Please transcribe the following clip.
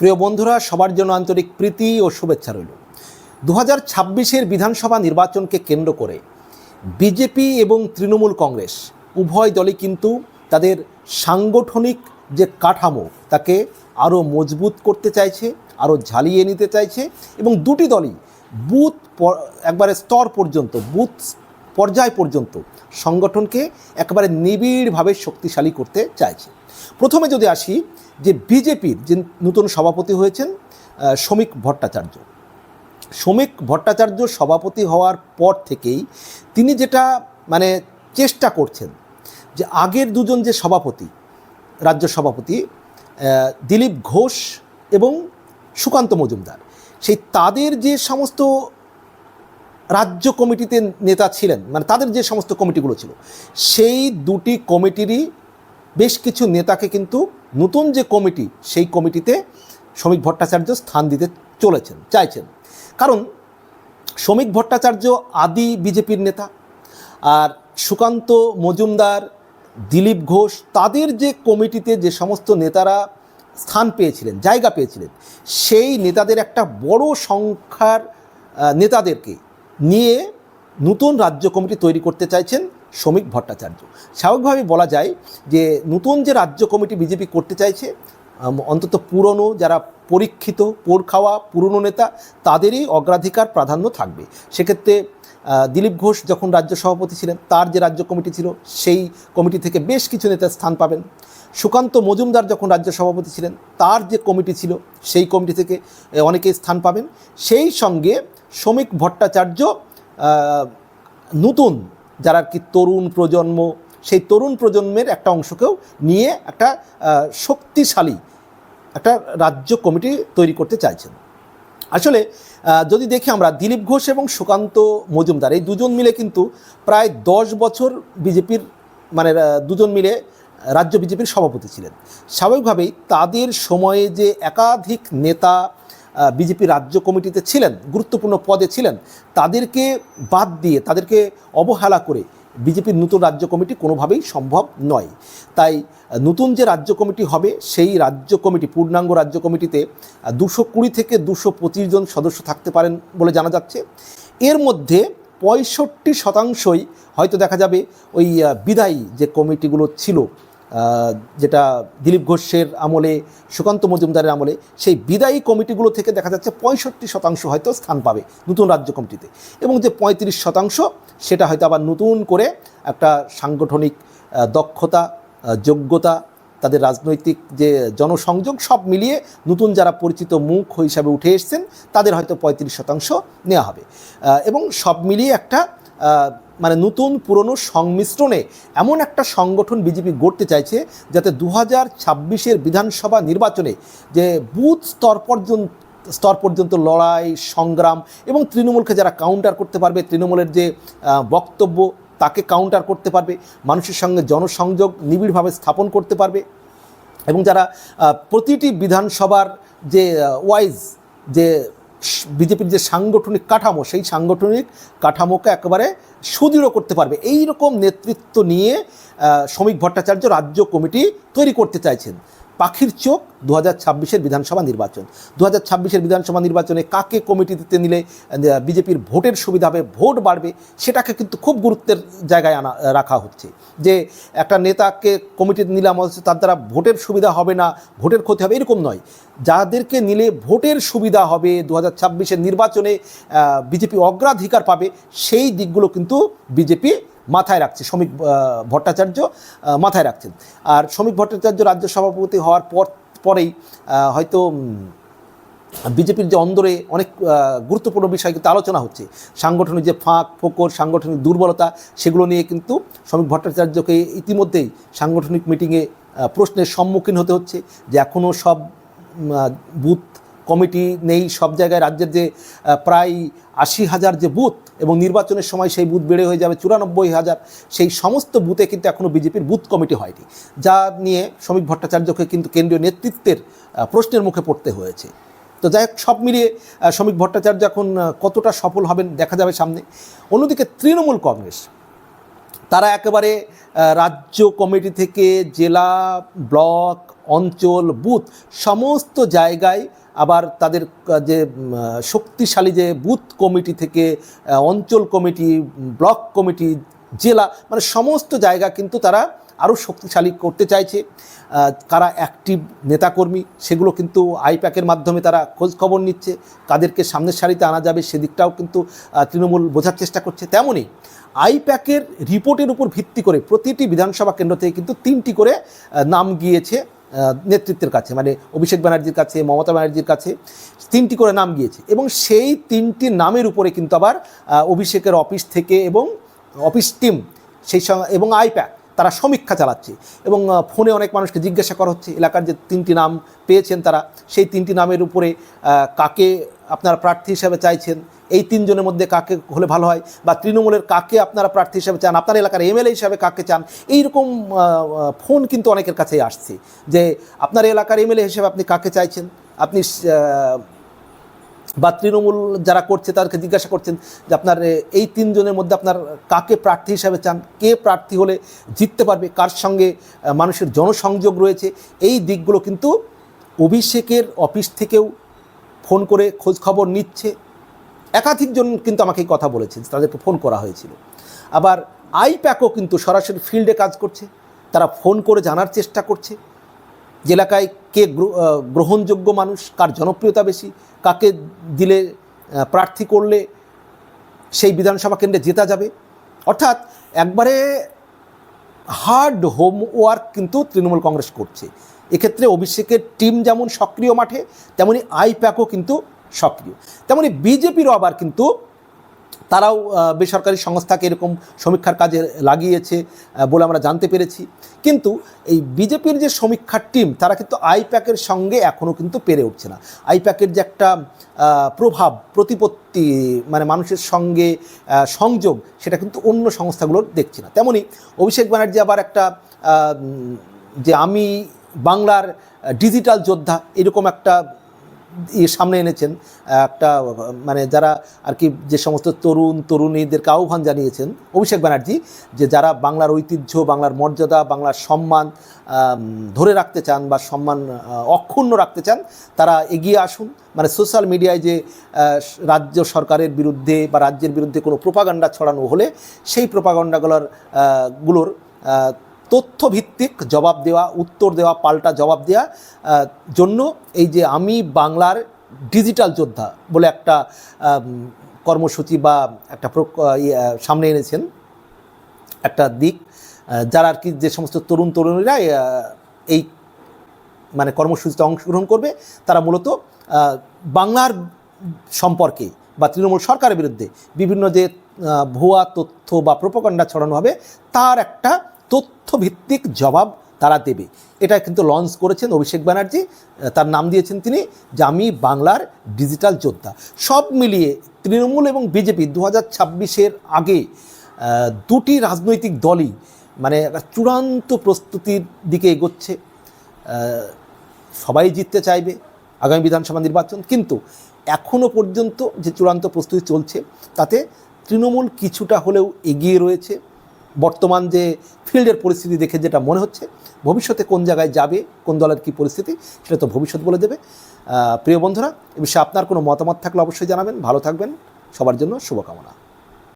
প্রিয় বন্ধুরা, সবার জন্য আন্তরিক প্রীতি ও শুভেচ্ছা রইল। দু হাজার ছাব্বিশের বিধানসভা নির্বাচনকে কেন্দ্র করে বিজেপি এবং তৃণমূল কংগ্রেস উভয় দলই কিন্তু তাদের সাংগঠনিক যে কাঠামো, তাকে আরও মজবুত করতে চাইছে, আরও ঝালিয়ে নিতে চাইছে এবং দুটি দলই বুথ একবারে স্তর পর্যন্ত, বুথ পর্যায় পর্যন্ত সংগঠনকে একেবারে নিবিড়ভাবে শক্তিশালী করতে চাইছে। প্রথমে যদি আসি যে বিজেপির যে নতুন সভাপতি হয়েছেন শ্রমিক ভট্টাচার্য। শ্রমিক ভট্টাচার্য সভাপতি হওয়ার পর থেকেই তিনি যেটা মানে চেষ্টা করছেন যে আগের দুজন যে সভাপতি, রাজ্য সভাপতি দিলীপ ঘোষ এবং সুকান্ত মজুমদার, সেই তাদের যে সমস্ত রাজ্য কমিটিতে নেতা ছিলেন মানে তাদের যে সমস্ত কমিটিগুলো ছিল, সেই দুটি কমিটিরই বেশ কিছু নেতাকে কিন্তু নতুন যে কমিটি, সেই কমিটিতে শ্রমিক ভট্টাচার্য স্থান দিতে চলেছেন, চাইছেন। কারণ শ্রমিক ভট্টাচার্য আদি বিজেপির নেতা আর সুকান্ত মজুমদার, দিলীপ ঘোষ, তাদের যে কমিটিতে যে সমস্ত নেতারা স্থান পেয়েছিলেন, জায়গা পেয়েছিলেন, সেই নেতাদের একটা বড় সংখ্যার নেতাদেরকে নিয়ে নতুন রাজ্য কমিটি তৈরি করতে চাইছেন। শ্রমিক ভট্টাচার্য। স্বাভাবিকভাবে বলা যায় যে নতুন যে রাজ্য কমিটি বিজেপি করতে চাইছে অন্তত পুরনো যারা পরীক্ষিত পোর খাওয়া পুরনো নেতা, তাদেরই অগ্রাধিকার প্রাধান্য থাকবে। সেক্ষেত্রে দিলীপ ঘোষ যখন রাজ্য সভাপতি ছিলেন, তার যে রাজ্য কমিটি ছিল, সেই কমিটি থেকে বেশ কিছু নেতা স্থান পাবেন। সুকান্ত মজুমদার যখন রাজ্য সভাপতি ছিলেন, তার যে কমিটি ছিল, সেই কমিটি থেকে অনেকেই স্থান পাবেন। সেই সঙ্গে শ্রমিক ভট্টাচার্য নতুন যারা কি তরুণ প্রজন্ম, সেই তরুণ প্রজন্মের একটা অংশকেও নিয়ে একটা শক্তিশালী একটা রাজ্য কমিটি তৈরি করতে চাইছেন। আসলে যদি দেখি আমরা দিলীপ ঘোষ এবং সুকান্ত মজুমদার, এই দুজন মিলে কিন্তু প্রায় দশ বছর বিজেপির মানে দুজন মিলে রাজ্য বিজেপির সভাপতি ছিলেন। স্বাভাবিকভাবেই তাদের সময়ে যে একাধিক নেতা বিজেপি রাজ্য কমিটিতে ছিলেন, গুরুত্বপূর্ণ পদে ছিলেন, তাদেরকে বাদ দিয়ে, তাদেরকে অবহেলা করে বিজেপির নতুন রাজ্য কমিটি কোনোভাবেই সম্ভব নয়। তাই নতুন যে রাজ্য কমিটি হবে, সেই রাজ্য কমিটি, পূর্ণাঙ্গ রাজ্য কমিটিতে দুশো কুড়ি থেকে দুশো পঁচিশ জন সদস্য থাকতে পারেন বলে জানা যাচ্ছে। এর মধ্যে পঁয়ষট্টি শতাংশই হয়তো দেখা যাবে ওই বিদায়ী যে কমিটিগুলো ছিল যেটা দিলীপ ঘোষের আমলে, সুকান্ত মজুমদারের আমলে, সেই বিদায়ী কমিটিগুলো থেকে দেখা যাচ্ছে পঁয়ষট্টি শতাংশ হয়তো স্থান পাবে নতুন রাজ্য কমিটিতে। এবং যে পঁয়ত্রিশ শতাংশ, সেটা হয়তো আবার নতুন করে একটা সাংগঠনিক দক্ষতা যোগ্যতা, তাদের রাজনৈতিক যে জনসংযোগ, সব মিলিয়ে নতুন যারা পরিচিত মুখ হিসাবে উঠে এসছেন, তাদের হয়তো পঁয়ত্রিশ শতাংশ নেওয়া হবে। এবং সব মিলিয়ে একটা মানে নতুন পুরনো সংমিশ্রণে এমন একটা সংগঠন বিজেপি গড়তে চাইছে যাতে দু হাজার ছাব্বিশের বিধানসভা নির্বাচনে যে বুথ স্তর পর্যন্ত স্তর পর্যন্ত লড়াই, সংগ্রাম এবং তৃণমূলকে যারা কাউন্টার করতে পারবে, তৃণমূলের যে বক্তব্য তাকে কাউন্টার করতে পারবে, মানুষের সঙ্গে জনসংযোগ নিবিড়ভাবে স্থাপন করতে পারবে এবং যারা প্রতিটি বিধানসভার যে ওয়াইজ যে বিজেপির যে সাংগঠনিক কাঠামো, সেই সাংগঠনিক কাঠামোকে একেবারে সুদৃঢ় করতে পারবে। এই রকম নেতৃত্ব নিয়ে শ্রমিক ভট্টাচার্য রাজ্য কমিটি তৈরি করতে চাইছেন। পাখির চোখ দু হাজার ছাব্বিশের বিধানসভা নির্বাচন। দু হাজার ছাব্বিশের বিধানসভা নির্বাচনে কাকে কমিটি দিতে নিলে বিজেপির ভোটের সুবিধা হবে, ভোট বাড়বে, সেটাকে কিন্তু খুব গুরুত্বের জায়গায় আনা, রাখা হচ্ছে। যে একটা নেতাকে কমিটিতে নিলাম, অথচ তার দ্বারা ভোটের সুবিধা হবে না, ভোটের ক্ষতি হবে, এরকম নয়। যাদেরকে নিলে ভোটের সুবিধা হবে দু হাজার ছাব্বিশের নির্বাচনে বিজেপি অগ্রাধিকার পাবে, সেই দিকগুলো কিন্তু বিজেপি মাথায় রাখছে, শ্রমিক ভট্টাচার্য মাথায় রাখছেন। আর শ্রমিক ভট্টাচার্য রাজ্য সভাপতি হওয়ার পর, পরেই হয়তো বিজেপির যে অন্দরে অনেক গুরুত্বপূর্ণ বিষয় কিন্তু আলোচনা হচ্ছে। সাংগঠনিক যে ফাঁক, ফোকর, সাংগঠনিক দুর্বলতা, সেগুলো নিয়ে কিন্তু শ্রমিক ভট্টাচার্যকে ইতিমধ্যেই সাংগঠনিক মিটিংয়ে প্রশ্নের সম্মুখীন হতে হচ্ছে যে এখনও সব বুথ কমিটি নেই, সব জায়গায় রাজ্যের যে প্রায় আশি হাজার যে বুথ এবং নির্বাচনের সময় সেই বুথ বেড়ে হয়ে যাবে চুরানব্বই হাজার, সেই সমস্ত বুথে কিন্তু এখনও বিজেপির বুথ কমিটি হয়নি। যা নিয়ে শ্রমিক ভট্টাচার্যকে কিন্তু কেন্দ্রীয় নেতৃত্বের প্রশ্নের মুখে পড়তে হয়েছে। তো যাই হোক, সব মিলিয়ে শ্রমিক ভট্টাচার্য এখন কতটা সফল হবেন দেখা যাবে সামনে। অন্যদিকে তৃণমূল কংগ্রেস, তারা একেবারে রাজ্য কমিটি থেকে জেলা, ব্লক অঞ্চল, বুথ, সমস্ত জায়গায় আবার তাদের যে শক্তিশালী যে বুথ কমিটি থেকে অঞ্চল কমিটি, ব্লক কমিটি, জেলা মানে সমস্ত জায়গা কিন্তু তারা আরও শক্তিশালী করতে চাইছে। কারা অ্যাক্টিভ নেতাকর্মী, সেগুলো কিন্তু আইপ্যাকের মাধ্যমে তারা খোঁজ খবর নিচ্ছে। কাদেরকে সামনের সারিতে আনা যাবে, সেদিকটাও কিন্তু তৃণমূল বোঝার চেষ্টা করছে। তেমনই আইপ্যাকের রিপোর্টের উপর ভিত্তি করে প্রতিটি বিধানসভা কেন্দ্র থেকে কিন্তু তিনটি করে নাম গিয়েছে। নেতৃত্বের কাছে মানে অভিষেক ব্যানার্জির কাছে, মমতা ব্যানার্জির কাছে তিনটি করে নাম গিয়েছে। এবং সেই তিনটি নামের উপরে কিন্তু আবার অভিষেকের অফিস থেকে এবং অফিস টিম সেই সঙ্গে এবং আইপ্যাক তারা সমীক্ষা চালাচ্ছে। এবং ফোনে অনেক মানুষকে জিজ্ঞাসা করা হচ্ছে, এলাকার যে তিনটি নাম পেয়েছেন তারা, সেই তিনটি নামের উপরে কাকে আপনারা প্রার্থী হিসাবে চাইছেন, এই তিনজনের মধ্যে কাকে হলে ভালো হয়, বা তৃণমূলের কাকে আপনারা প্রার্থী হিসাবে চান, আপনার এলাকার এমএলএ হিসাবে কাকে চান, এইরকম ফোন কিন্তু অনেকের কাছেই আসছে যে, আপনার এলাকার এমএলএ হিসেবে আপনি কাকে চাইছেন? আপনি বা তৃণমূল যারা করছে তাদেরকে জিজ্ঞাসা করছেন যে আপনার এই তিনজনের মধ্যে আপনার কাকে প্রার্থী হিসাবে চান? কে প্রার্থী হলে জিততে পারবে? কার সঙ্গে মানুষের জনসংযোগ রয়েছে? এই দিকগুলো কিন্তু অভিষেকের অফিস থেকেও ফোন করে খোঁজ খবর নিচ্ছে। একাধিকজন কিন্তু আমাকে কথা বলেছেন, তাদেরকে ফোন করা হয়েছিল। আবার আইপ্যাকও কিন্তু সরাসরি ফিল্ডে কাজ করছে। তারা ফোন করে জানার চেষ্টা করছে। এলাকায় কে গ্রহণযোগ্য মানুষ, কার জনপ্রিয়তা বেশি, কাকে দিলে প্রার্থী করলে সেই বিধানসভা কেন্দ্রে জেতা যাবে। অর্থাৎ একবারে হার্ড হোমওয়ার্ক কিন্তু তৃণমূল কংগ্রেস করছে। এক্ষেত্রে অভিষেকের টিম যেমন সক্রিয় মাঠে, তেমনি আইপ্যাকও কিন্তু সক্রিয়। তেমনি বিজেপিরও আবার কিন্তু তারাও বেসরকারি সংস্থাকে এরকম সমীক্ষার কাজে লাগিয়েছে বলে আমরা জানতে পেরেছি। কিন্তু এই বিজেপির যে সমীক্ষার টিম, তারা কিন্তু আইপ্যাকের সঙ্গে এখনও কিন্তু পেরে উঠছে না। আইপ্যাকের যে একটা প্রভাব, প্রতিপত্তি মানে মানুষের সঙ্গে সংযোগ, সেটা কিন্তু অন্য সংস্থাগুলোর দেখছি না। তেমনি অভিষেক ব্যানার্জি আবার একটা যে আমি বাংলার ডিজিটাল যোদ্ধা, এরকম একটা সামনে এনেছেন, একটা মানে যারা আর কি যে সমস্ত তরুণ, তরুণীদেরকে আহ্বান জানিয়েছেন, অভিষেক ব্যানার্জি, যে যারা বাংলার ঐতিহ্য, বাংলার মর্যাদা, বাংলার সম্মান ধরে রাখতে চান বা সম্মান অক্ষুণ্ণ রাখতে চান, তারা এগিয়ে আসুন। মানে সোশ্যাল মিডিয়ায় যে রাজ্য সরকারের বিরুদ্ধে বা রাজ্যের বিরুদ্ধে কোনো প্রোপাগান্ডা ছড়ানো হলে, সেই প্রোপাগান্ডাগুলোর গুলোর তথ্যভিত্তিক জবাব দেওয়া উত্তর দেওয়া পাল্টা জবাব দেওয়া জন্য এই যে আমি বাংলার ডিজিটাল যোদ্ধা বলে একটা কর্মসূচি বা একটা ইয়ে, সামনে এনেছেন। একটা দিক যারা আর কি যে সমস্ত তরুণ তরুণীরা এই মানে কর্মসূচিতে অংশগ্রহণ করবে তারা মূলত বাংলার সম্পর্কে বা তৃণমূল সরকারের বিরুদ্ধে বিভিন্ন যে ভুয়া তথ্য বা প্রোপাগান্ডা ছড়ানো হবে তার একটা তথ্যভিত্তিক জবাব তারা দেবে। এটা কিন্তু লঞ্চ করেছেন অভিষেক ব্যানার্জি। তার নাম দিয়েছেন তিনি যে আমি বাংলার ডিজিটাল যোদ্ধা। সব মিলিয়ে তৃণমূল এবং বিজেপি দু হাজার আগে দুটি রাজনৈতিক দলই মানে চূড়ান্ত প্রস্তুতির দিকে এগোচ্ছে। সবাই জিততে চাইবে আগামী বিধানসভা নির্বাচন। কিন্তু এখনও পর্যন্ত যে চূড়ান্ত প্রস্তুতি চলছে, তাতে তৃণমূল কিছুটা হলেও এগিয়ে রয়েছে। বর্তমান যে ফিল্ডের পরিস্থিতি দেখে যেটা মনে হচ্ছে, ভবিষ্যতে কোন জায়গায় যাবে, কোন দলের কী পরিস্থিতি, সেটা তো ভবিষ্যৎ বলে দেবে। প্রিয় বন্ধুরা, এ বিষয়ে আপনার কোনো মতামত থাকলে অবশ্যই জানাবেন। ভালো থাকবেন। সবার জন্য শুভকামনা।